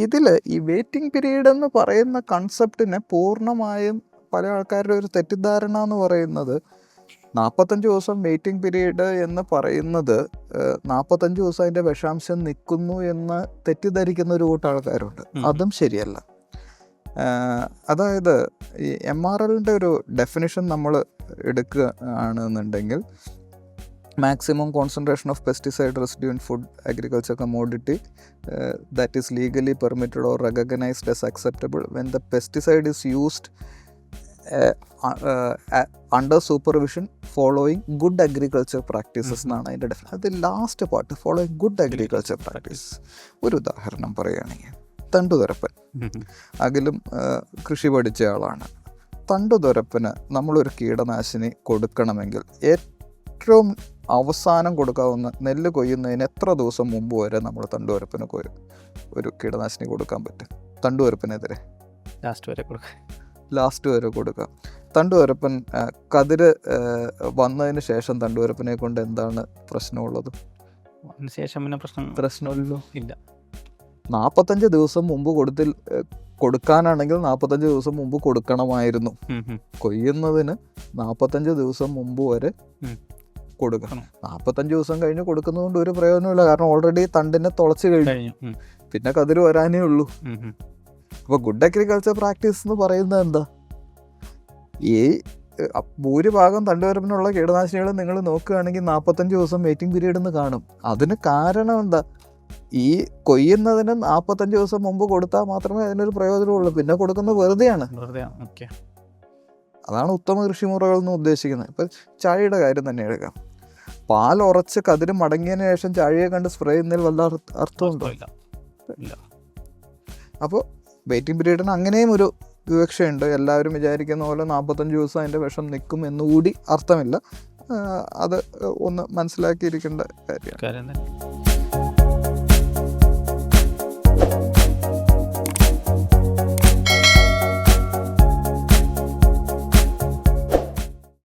ഇതിൽ ഈ waiting period എന്ന് പറയുന്ന കൺസെപ്റ്റിനെ പൂർണമായും പല ആൾക്കാരുടെ ഒരു തെറ്റിദ്ധാരണ എന്ന് പറയുന്നത് നാൽപ്പത്തഞ്ച് ദിവസം വെയിറ്റിംഗ് പീരീഡ് എന്ന് പറയുന്നത് നാൽപ്പത്തഞ്ച് ദിവസം അതിന്റെ വിഷാംശം നിൽക്കുന്നു എന്ന് തെറ്റിദ്ധരിക്കുന്ന ഒരു കൂട്ടം ആൾക്കാരുണ്ട്. അതും ശരിയല്ല. അതായത് ഈ എം ആർ എല്ലിന്റെ ഒരു ഡെഫിനിഷൻ നമ്മൾ എടുക്കുക ആണെന്നുണ്ടെങ്കിൽ maximum concentration of pesticide residue in food agriculture commodity that is legally permitted or recognised as acceptable. When the pesticide is used uh, uh, uh, under supervision following good agriculture practices എന്നാണ് അതിന്റെ ഡെഫിനെ അത് last part following good agriculture practice ഒരു ഉദാഹരണം പറയുകയാണെങ്കിൽ തണ്ടുതുരപ്പൻ. അകിലും ആ, കൃഷി പഠിച്ച ആളാണ്. തണ്ടുതുരപ്പന് നമ്മളൊരു കീടനാശിനി കൊടുക്കണമെങ്കിൽ ഏറ്റവും അവസാനം കൊടുക്കാവുന്ന നെല്ല് കൊയ്യുന്നതിന് എത്ര ദിവസം മുമ്പ് വരെ നമ്മൾ തണ്ടുവരപ്പിന് കൊയ്യും? ഒരു കീടനാശിനി കൊടുക്കാൻ പറ്റും. തണ്ടുവരപ്പിനെതിരെ. ലാസ്റ്റ് വരെ കൊടുക്കാം. ലാസ്റ്റ് വരെ കൊടുക്കാം. തണ്ടുവരപ്പൻ കതിര് വന്നതിന് ശേഷം തണ്ടുവരപ്പിനെ കൊണ്ട് എന്താണ് പ്രശ്നമുള്ളത്? ശേഷം പിന്നെ പ്രശ്നം പ്രശ്നമല്ലോ ഇല്ല. നാൽപ്പത്തഞ്ച് ദിവസം മുമ്പ് കൊടുത്തിൽ കൊടുക്കാനാണെങ്കിൽ നാൽപ്പത്തഞ്ച് ദിവസം മുമ്പ് കൊടുക്കണമായിരുന്നു. കൊയ്യുന്നതിന് നാൽപ്പത്തഞ്ച് ദിവസം മുമ്പ് വരെ. കൊടുക്കണം. നാൽപ്പത്തഞ്ച് ദിവസം കഴിഞ്ഞ് കൊടുക്കുന്നതുകൊണ്ട് ഒരു പ്രയോജനമില്ല കാരണം ഓൾറെഡി തണ്ടിനെ തുളച്ച് കഴിഞ്ഞു. പിന്നെ കതിര് വരാനേ ഉള്ളൂ. അപ്പോൾ ഗുഡ് അഗ്രികൾച്ചർ പ്രാക്ടീസ് എന്ന് പറയുന്നത് എന്താ? ഈ ഭൂരിഭാഗം തണ്ടുവരപ്പിനുള്ള കീടനാശിനികൾ നിങ്ങൾ നോക്കുകയാണെങ്കിൽ നാൽപ്പത്തഞ്ച് ദിവസം വെയിറ്റിംഗ് പീരീഡ് എന്ന് കാണും. അതിന് കാരണം എന്താ? ഈ കൊയ്യുന്നതിന് നാൽപ്പത്തഞ്ച് ദിവസം മുമ്പ് കൊടുത്താൽ മാത്രമേ അതിനൊരു പ്രയോജനമുള്ളൂ. പിന്നെ കൊടുക്കുന്നത് വെറുതെയാണ്. അതാണ് ഉത്തമ കൃഷിമുറകൾ എന്ന് ഉദ്ദേശിക്കുന്നത്. ഇപ്പം ചായയുടെ കാര്യം തന്നെ എടുക്കാം. പാൽ ഉറച്ച് കതിര് മടങ്ങിയതിന് ശേഷം ചാഴിയെ കണ്ട് സ്പ്രേ ചെയ്യുന്നതിൽ വല്ല അർത്ഥമുണ്ടോ? ഇല്ല. അപ്പോൾ വെയിറ്റിംഗ് പീരീഡിന് അങ്ങനെയും ഒരു വിവക്ഷയുണ്ട്. എല്ലാവരും വിചാരിക്കുന്ന പോലെ നാൽപ്പത്തഞ്ച് ദിവസം അതിന്റെ വിഷം നിൽക്കും എന്നുകൂടി അർത്ഥമില്ല. അത് ഒന്ന് മനസ്സിലാക്കിയിരിക്കേണ്ട കാര്യമാണ്. കാര്യം തന്നെ.